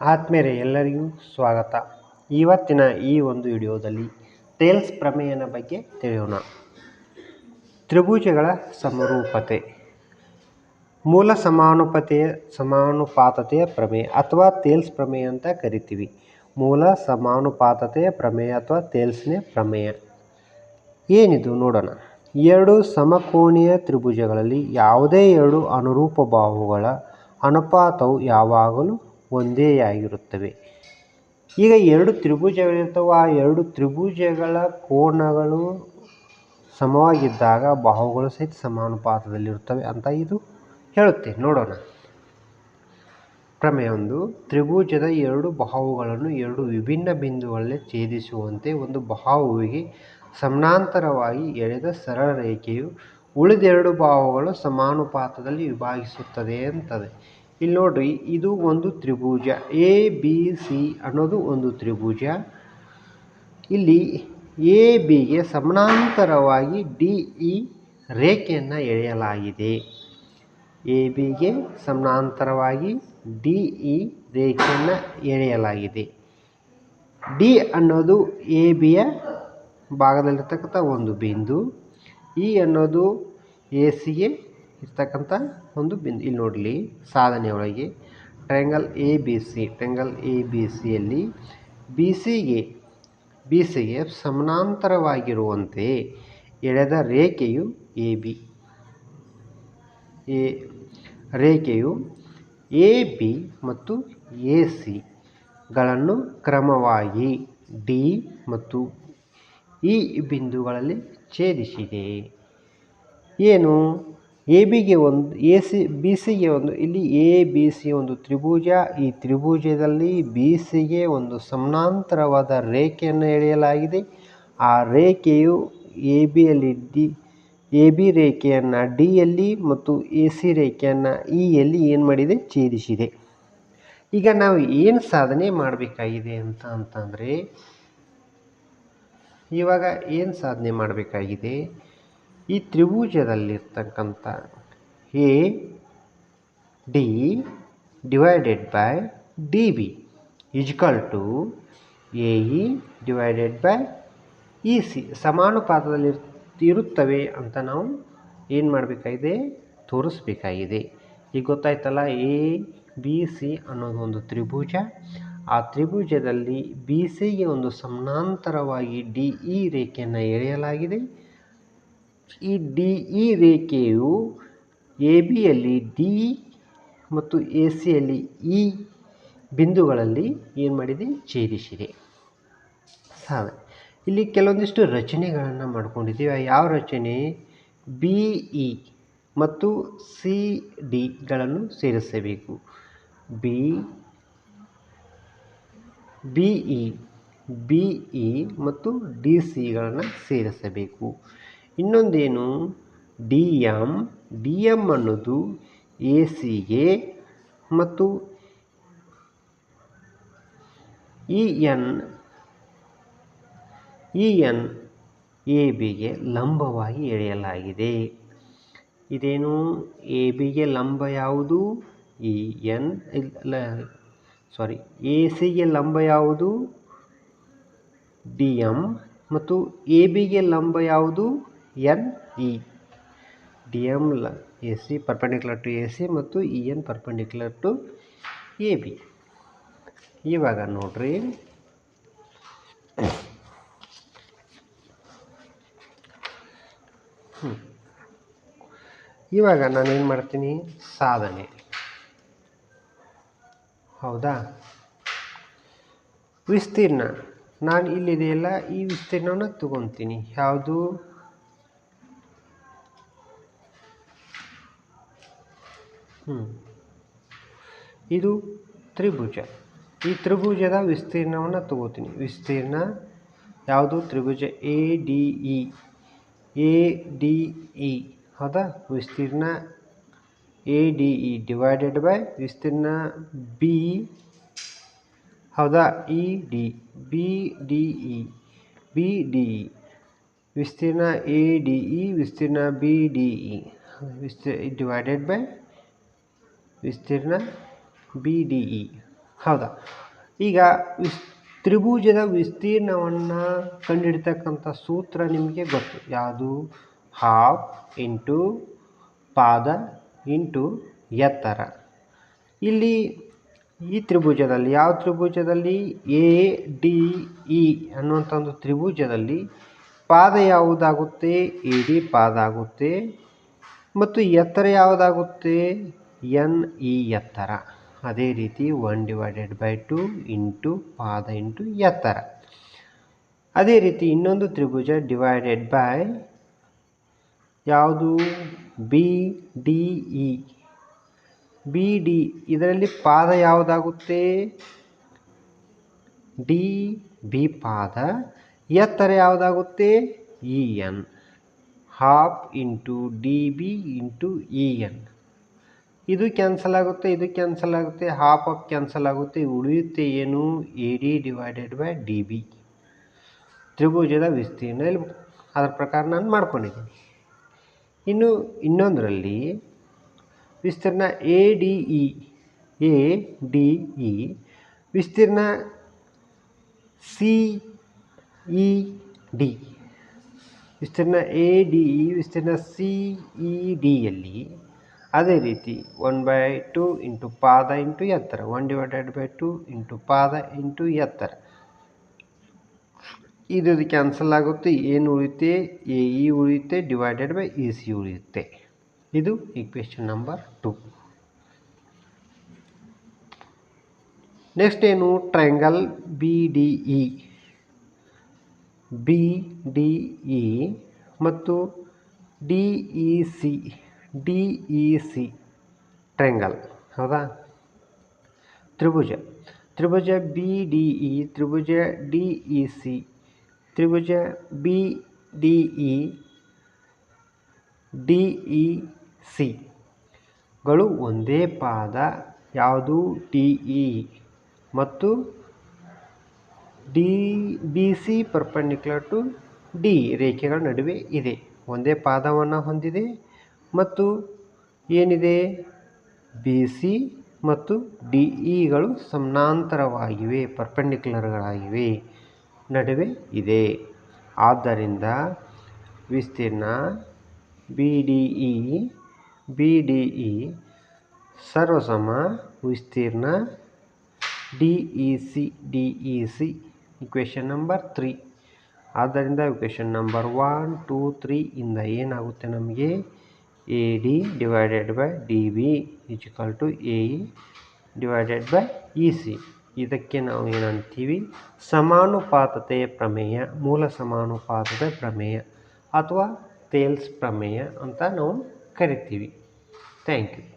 ಆತ್ಮೇರೆ ಎಲ್ಲರಿಗೂ ಸ್ವಾಗತ. ಇವತ್ತಿನ ಈ ಒಂದು ವಿಡಿಯೋದಲ್ಲಿ ಟೇಲ್ಸ್ ಪ್ರಮೇಯನ ಬಗ್ಗೆ ತಿಳಿಯೋಣ. ತ್ರಿಭುಜಗಳ ಸಮರೂಪತೆ. ಮೂಲ ಸಮಾನುಪತೆಯ, ಸಮಾನುಪಾತತೆಯ ಪ್ರಮೇಯ ಅಥವಾ ತೇಲ್ಸ್ ಪ್ರಮೇಯ ಅಂತ ಕರಿತೀವಿ. ಮೂಲ ಸಮಾನುಪಾತತೆಯ ಪ್ರಮೇಯ ಅಥವಾ ತೇಲ್ಸ್ನೇ ಪ್ರಮೇಯ. ಏನಿದು ನೋಡೋಣ. ಎರಡು ಸಮಕೋನೀಯ ತ್ರಿಭುಜಗಳಲ್ಲಿ ಯಾವುದೇ ಎರಡು ಅನುರೂಪ ಬಾಹುಗಳ ಅನುಪಾತವು ಯಾವಾಗಲೂ ಒಂದೇ ಆಗಿರುತ್ತವೆ. ಈಗ ಎರಡು ತ್ರಿಭುಜಗಳಿರ್ತವೆ ಆ ಎರಡು ತ್ರಿಭುಜಗಳ ಕೋನಗಳು ಸಮವಾಗಿದ್ದಾಗ ಬಾಹುಗಳು ಸಹಿತ ಸಮಾನುಪಾತದಲ್ಲಿರುತ್ತವೆ ಅಂತ ಇದು ಹೇಳುತ್ತೆ. ನೋಡೋಣ. ಪ್ರಮೇಯ ಒಂದು, ತ್ರಿಭುಜದ ಎರಡು ಬಾಹುಗಳನ್ನು ಎರಡು ವಿಭಿನ್ನ ಬಿಂದುಗಳಲ್ಲಿ ಛೇದಿಸುವಂತೆ ಒಂದು ಬಾಹುವಿಗೆ ಸಮಾನಾಂತರವಾಗಿ ಎಳೆದ ಸರಳ ರೇಖೆಯು ಉಳಿದೆರಡು ಬಾಹುಗಳು ಸಮಾನುಪಾತದಲ್ಲಿ ವಿಭಾಗಿಸುತ್ತದೆ ಅಂತದೆ. ಇಲ್ಲಿ ನೋಡ್ರಿ, ಇದು ಒಂದು ತ್ರಿಭುಜ. ಎ ಬಿ ಸಿ ಅನ್ನೋದು ಒಂದು ತ್ರಿಭುಜ. ಇಲ್ಲಿ ಎ ಬಿಗೆ ಸಮಾನಾಂತರವಾಗಿ ಡಿ ಇ ರೇಖೆಯನ್ನು ಎಳೆಯಲಾಗಿದೆ. ಎ ಬಿಗೆ ಸಮಾನಾಂತರವಾಗಿ ಡಿ ಇ ರೇಖೆಯನ್ನು ಎಳೆಯಲಾಗಿದೆ. ಡಿ ಅನ್ನೋದು ಎ ಬಿಯ ಭಾಗದಲ್ಲಿರ್ತಕ್ಕಂಥ ಒಂದು ಬಿಂದು. ಇ ಅನ್ನೋದು ಎ ಸಿಗೆ ಇರ್ತಕ್ಕಂಥ ಒಂದು ಬಿಂದು. ಇಲ್ಲಿ ನೋಡಲಿ, ಸಾಧನೆಯೊಳಗೆ triangle A B C triangle A B ಸಿಯಲ್ಲಿ ಬಿ ಸಿಗೆ ಬಿ ಸಿಗೆ ಸಮಾನಾಂತರವಾಗಿರುವಂತೆ ಎಳೆದ ರೇಖೆಯು ಎ ಬಿ ಎ ರೇಖೆಯು ಎ ಬಿ ಮತ್ತು ಎ ಸಿಗಳನ್ನು ಕ್ರಮವಾಗಿ ಡಿ ಮತ್ತು ಈ ಬಿಂದುಗಳಲ್ಲಿ ಛೇದಿಸಿದೆ. ಏನು? ಎ ಬಿಗೆ ಒಂದು ಎ ಸಿ ಬಿ ಸಿಗೆ ಒಂದು, ಇಲ್ಲಿ ಎ, ಬಿ, ಸಿ ಒಂದು ತ್ರಿಭುಜ. ಈ ತ್ರಿಭುಜದಲ್ಲಿ ಬಿ ಸಿಗೆ ಒಂದು ಸಮಾನಾಂತರವಾದ ರೇಖೆಯನ್ನು ಎಳೆಯಲಾಗಿದೆ. ಆ ರೇಖೆಯು ಎ ಬಿಯಲ್ಲಿ ಡಿ ಎ ಬಿ ರೇಖೆಯನ್ನು ಡಿಯಲ್ಲಿ ಮತ್ತು ಎ ಸಿ ರೇಖೆಯನ್ನು ಇಯಲ್ಲಿ ಏನು ಮಾಡಿದೆ? ಛೇದಿಸಿದೆ. ಈಗ ನಾವು ಏನು ಸಾಧನೆ ಮಾಡಬೇಕಾಗಿದೆ ಅಂತ ಅಂತಂದರೆ, ಇವಾಗ ಏನು ಸಾಧನೆ ಮಾಡಬೇಕಾಗಿದೆ? ಈ ತ್ರಿಭುಜದಲ್ಲಿರ್ತಕ್ಕಂಥ A D divided by D B equal to A E divided by E C ಸಮಾನುಪಾತದಲ್ಲಿ ಇರುತ್ತವೆ ಅಂತ ನಾವು ಏನು ಮಾಡಬೇಕಾಗಿದೆ? ತೋರಿಸ್ಬೇಕಾಗಿದೆ. ಈಗ ಗೊತ್ತಾಯ್ತಲ್ಲ ಎ ಬಿ ಸಿ ಅನ್ನೋದು ಒಂದು ತ್ರಿಭುಜ. ಆ ತ್ರಿಭುಜದಲ್ಲಿ ಬಿ ಸಿಗೆ ಒಂದು ಸಮಾನಾಂತರವಾಗಿ ಡಿ ಇ ರೇಖೆಯನ್ನು ಎಳೆಯಲಾಗಿದೆ. ಈ ಡಿ ಇ ರೇಖೆಯು ಎ ಬಿಯಲ್ಲಿ ಡಿ ಮತ್ತು ಎ ಸಿಯಲ್ಲಿ ಇ ಬಿಂದುಗಳಲ್ಲಿ ಏನು ಮಾಡಿದೆ? ಛೇದಿಸಿದೆ. ಸಾವೆ. ಇಲ್ಲಿ ಕೆಲವೊಂದಿಷ್ಟು ರಚನೆಗಳನ್ನು ಮಾಡ್ಕೊಂಡಿದ್ದೀವಿ. ಯಾವ ರಚನೆ? ಬಿ, ಇ ಮತ್ತು ಸಿ ಡಿಗಳನ್ನು ಸೇರಿಸಬೇಕು. B B, E B, E ಮತ್ತು ಡಿ ಸಿಗಳನ್ನು ಸೇರಿಸಬೇಕು. ಇನ್ನೊಂದೇನು? ಡಿ ಎಂ ಡಿ ಎಂ ಅನ್ನೋದು ಎ ಸಿಗೆ ಮತ್ತು E N E N A ಬಿಗೆ ಲಂಬವಾಗಿ ಎಳೆಯಲಾಗಿದೆ. ಇದೇನು? ಎ ಬಿಗೆ ಲಂಬ ಯಾವುದು? ಇ ಎನ್ ಸಾರಿ ಎ ಸಿಗೆ ಲಂಬ ಯಾವುದು? ಡಿ ಎಂ ಮತ್ತು ಎ ಬಿಗೆ ಲಂಬ ಯಾವುದು? N E. D M A C perpendicular to A C ಮತ್ತು E N perpendicular to A B. ಇವಾಗ ನೋಡ್ರಿ. ಇವಾಗ ನಾನೇನು ಮಾಡ್ತೀನಿ? ಸಾಧನೆ. ಹೌದಾ? ವಿಸ್ತೀರ್ಣ. ನಾನು ಇಲ್ಲಿದೆಯಲ್ಲ, ಈ ವಿಸ್ತೀರ್ಣವನ್ನು ತಗೊತೀನಿ. ಯಾವುದು? ಹ್ಞೂ ಇದು ತ್ರಿಭುಜ. ಈ ತ್ರಿಭುಜದ ವಿಸ್ತೀರ್ಣವನ್ನು ತಗೋತೀನಿ. ವಿಸ್ತೀರ್ಣ ಯಾವುದು? ತ್ರಿಭುಜ A D E A D E ಹೌದಾ? ವಿಸ್ತೀರ್ಣ A D E divided by ವಿಸ್ತೀರ್ಣ ಬಿ ಹೌದಾ? E D B D E B D E ವಿಸ್ತೀರ್ಣ ಎ ಡಿ ಇ ವಿಸ್ತೀರ್ಣ ಬಿ ಡಿ ಇ ವಿಸ್ತೀರ್ ಡಿವೈಡೆಡ್ ಬೈ ವಿಸ್ತೀರ್ಣ ಬಿ ಡಿ ಇ ಹೌದಾ? ಈಗ ವಿಸ್, ತ್ರಿಭುಜದ ವಿಸ್ತೀರ್ಣವನ್ನು ಕಂಡುಹಿಡಿತಕ್ಕಂಥ ಸೂತ್ರ ನಿಮಗೆ ಗೊತ್ತು. ಯಾವುದು? ಹಾಫ್ ಇಂಟು ಪಾದ ಇಂಟು ಎತ್ತರ. ಇಲ್ಲಿ ಈ ತ್ರಿಭುಜದಲ್ಲಿ, ಯಾವ ತ್ರಿಭುಜದಲ್ಲಿ? ಎ ಡಿ ಇ ಅನ್ನುವಂಥ ಒಂದು ತ್ರಿಭುಜದಲ್ಲಿ ಪಾದ ಯಾವುದಾಗುತ್ತೆ? ಎ ಡಿ ಪಾದ ಆಗುತ್ತೆ ಮತ್ತು ಎತ್ತರ ಯಾವುದಾಗುತ್ತೆ? ಎನ್ ಇ ಎತ್ತರ. ಅದೇ ರೀತಿ one divided by two into ಪಾದ ಇಂಟು ಎತ್ತರ. ಅದೇ ರೀತಿ ಇನ್ನೊಂದು ತ್ರಿಭುಜ ಡಿವೈಡೆಡ್ ಬೈ ಯಾವುದು? B, D, E. B, D, ಇದರಲ್ಲಿ ಪಾದ ಯಾವುದಾಗುತ್ತೆ? ಡಿ, ಬಿ ಪಾದ. ಎತ್ತರ ಯಾವುದಾಗುತ್ತೆ? E N. Half into D B into E N. ಇದು ಕ್ಯಾನ್ಸಲ್ ಆಗುತ್ತೆ, ಇದು ಕ್ಯಾನ್ಸಲ್ ಆಗುತ್ತೆ ಹಾಫ್ ಆಫ್ ಕ್ಯಾನ್ಸಲ್ ಆಗುತ್ತೆ, ಉಳಿಯುತ್ತೆ ಏನು? A D divided by D B ತ್ರಿಭುಜದ ವಿಸ್ತೀರ್ಣ ಅದರ ಪ್ರಕಾರ ನಾನು ಮಾಡ್ಕೊಂಡಿದ್ದೀನಿ. ಇನ್ನು ಇನ್ನೊಂದರಲ್ಲಿ ವಿಸ್ತೀರ್ಣ A D E A D E ವಿಸ್ತೀರ್ಣ ಸಿ ಇ ಡಿ ವಿಸ್ತೀರ್ಣ ಎ ಡಿ ಇ ವಿಸ್ತೀರ್ಣ ಸಿ ಇ ಡಿಯಲ್ಲಿ ಅದೇ ರೀತಿ ಒನ್ ಬೈ ಟು ಇಂಟು ಪಾದ ಇಂಟು ಎತ್ತರ. One divided by two into ಪಾದ ಇಂಟು ಎತ್ತರ. ಇದು ಕ್ಯಾನ್ಸಲ್ ಆಗುತ್ತೆ. ಏನು ಉಳಿಯುತ್ತೆ? ಎ, ಇ ಉಳಿಯುತ್ತೆ. ಡಿವೈಡೆಡ್ ಬೈ ಇ ಸಿ ಉಳಿಯುತ್ತೆ. ಇದು ಈಕ್ವೇಶನ್ ನಂಬರ್ ಟು ನೆಕ್ಸ್ಟ್ ಏನು? Triangle B D E B D E ಮತ್ತು D E C D E C, triangle, ಹೌದಾ? ತ್ರಿಭುಜ. ತ್ರಿಭುಜ ಬಿ ಡಿ ಇ, ತ್ರಿಭುಜ ಡಿ ಇ ಸಿ, ತ್ರಿಭುಜ B D E D E ಸಿಗಳು ಒಂದೇ ಪಾದ, ಯಾವುದು? ಡಿ ಇ ಮತ್ತು D B C perpendicular to D, ರೇಖೆಗಳ ನಡುವೆ ಇದೆ. ಒಂದೇ ಪಾದವನ್ನು ಹೊಂದಿದೆ ಮತ್ತು ಏನಿದೆ? ಬಿ, ಸಿ ಮತ್ತು ಡಿ ಇಗಳು ಸಮಾನಾಂತರವಾಗಿವೆ, ಪರ್ಪೆಂಡಿಕ್ಯುಲರ್ಗಳಾಗಿವೆ. ನಡುವೆ ಇದೆ. ಆದ್ದರಿಂದ ವಿಸ್ತೀರ್ಣ B, D, E, B, D, E ಸರ್ವಸಮ ವಿಸ್ತೀರ್ಣ D, E, C, D, E, C equation number three ಆದ್ದರಿಂದ equation number one two three ಇಂದ ಏನಾಗುತ್ತೆ ನಮಗೆ? A divided by DB is equal to A E divided by ಇದಕ್ಕೆ ನಾವು ಏನಂತೀವಿ? ಸಮಾನುಪಾತತೆಯ ಪ್ರಮೇಯ, ಮೂಲ ಸಮಾನುಪಾತದ ಪ್ರಮೇಯ ಅಥವಾ ತೇಲ್ಸ್ ಪ್ರಮೇಯ ಅಂತ ನಾವು ಕರಿತೀವಿ. Thank you